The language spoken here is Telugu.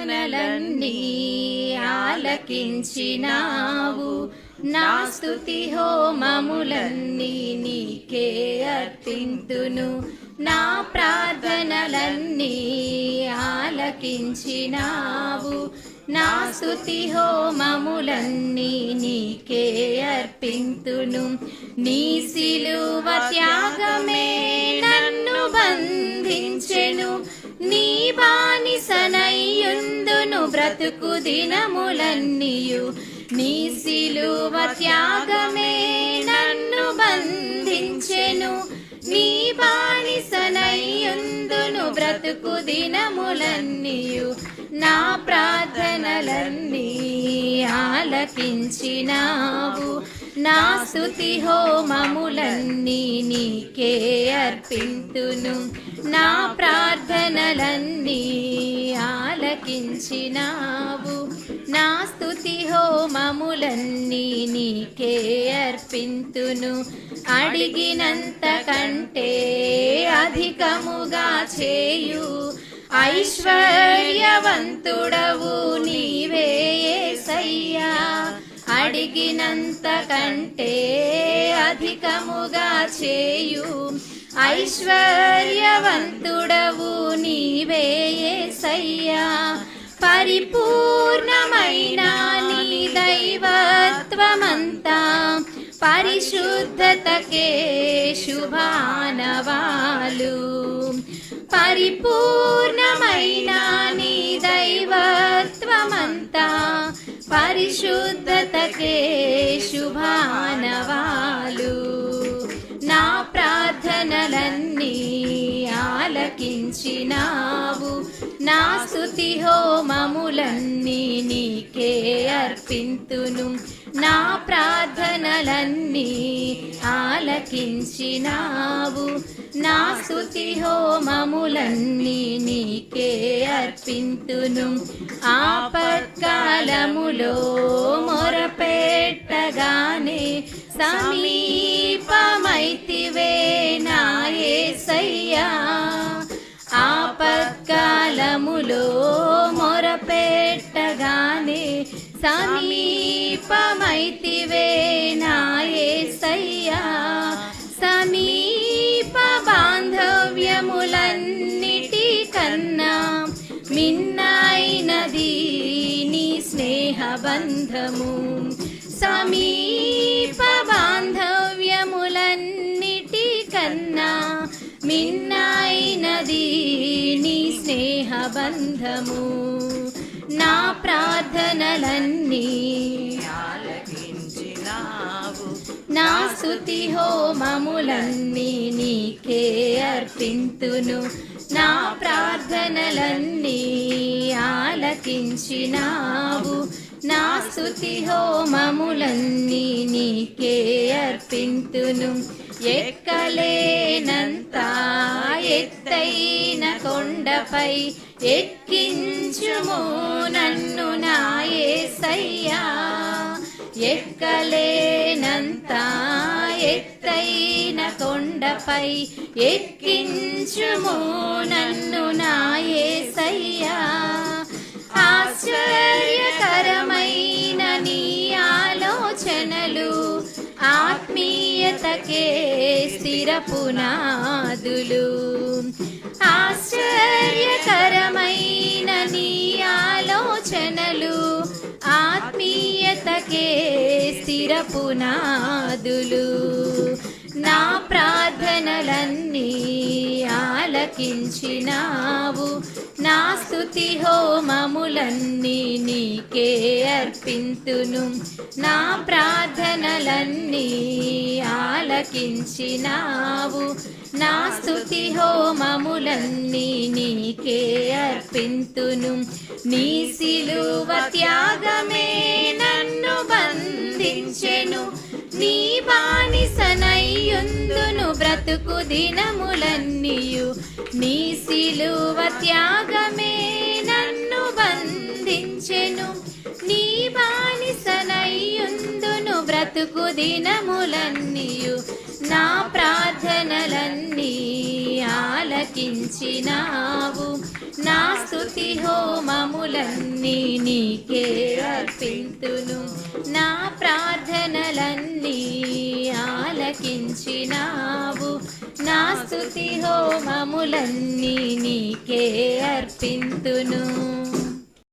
ప్రార్థనలన్నీ ఆలకించినావు. నా స్తుతి హోమములన్నీ నీకే అర్పింతును. నా ప్రార్థనలన్నీ ఆలకించినావు. నా స్తుతి హోమములన్నీ నీకే అర్పింతును. నీ సిలువ త్యాగమే బ్రతుకు దినములన్నీయు. నీ సిలువ త్యాగమే నన్ను బంధించెను. నీ బానిసనయ్యుందును బ్రతుకు దినములన్నీయు. నా ప్రార్థనలన్నీ ఆలకించినావు. నా స్తుతి హోమములన్నీ నీకే అర్పింతును. నా ప్రార్థనలన్నీ ఆలకించినావు. నా స్తుతి హోమములన్నీ నీకే అర్పింతును. అడిగినంత కంటే అధికముగా చేయు. ఐశ్వర్యవంతుడవు నీవే సయ్యా అడిగినంత కంటే అధికముగా చేయు. ఐశ్వర్యవంతుడవు నీవే సయ్యా పరిపూర్ణమైన నీ దైవత్వమంతా పరిశుద్ధతకే శుభానవాలు. పరిపూర్ణమైన పరిశుద్ధతకే శుభానవాలు. నా ప్రార్థనలన్నీ ఆలకించినావు. నా స్తుతి హోమములన్నీ నీకే అర్పింతును నా ప్రార్థనలన్నీ ఆలకించినావు. నా స్థుతి హోమములన్నీ నీకే అర్పింతును. ఆపత్కాలములో మొరపెట్టగానే సమీపమైతివే సమీపమైతివే నాయసయ్యా సమీప బాంధవ్యములన్నిటి కన్నా మిన్నైనది నీ స్నేహబంధము. సమీప బాంధవ్యములన్నిటి కన్నా మిన్నైనది నీ స్నేహబంధము. నా ప్రార్థనలన్నీ. నా స్తుతి హోమములన్నీ నీకే అర్పింతును. నా ప్రార్థనలన్నీ ఆలకించినావు. నా స్తుతి హోమములన్నీ నీకే అర్పింతును. ఎక్కలేనంత ఎత్తైన కొండపై ఎక్కించుము నన్ను నాయసయ్యా ఎక్కలేనంత ఎత్తైన కొండపై ఎక్కించుము నన్ను నాయసయ్యా ఆశ్చర్యకరమైన నీ ఆలోచనలు ఆత్మీయతకే స్థిరపునాదులు ఆశ్చర్యకరమైన నీ ఆత్మీయతకే స్థిర పునాదులు. నా ప్రార్థనలన్నీ ఆలకించినావు. నా స్థుతి హోమములన్నీ నీకే అర్పింతును. నా ప్రార్థనలన్నీ ఆలకించినావు. నా స్థుతి హోమములన్నీ నీకే అర్పింతును. నీ సిలువ త్యాగమే నన్ను బంధించెను. నీ బానిసనయ్యుందును బ్రతుకు దినములన్నీయు. నీ సిలువ త్యాగమే నన్ను బంధించెను. నీ బానిసనయ్యుందును బ్రతుకు దినములన్నీయు. నా ప్రార్థనలన్నీ ఆలకించినావు. నా స్థుతి హోమములన్నీ నీకే అర్పింతును. నా ప్రార్థనలన్నీ ఆలకించినావు. నా స్థుతి హోమములన్నీ నీకే అర్పింతును.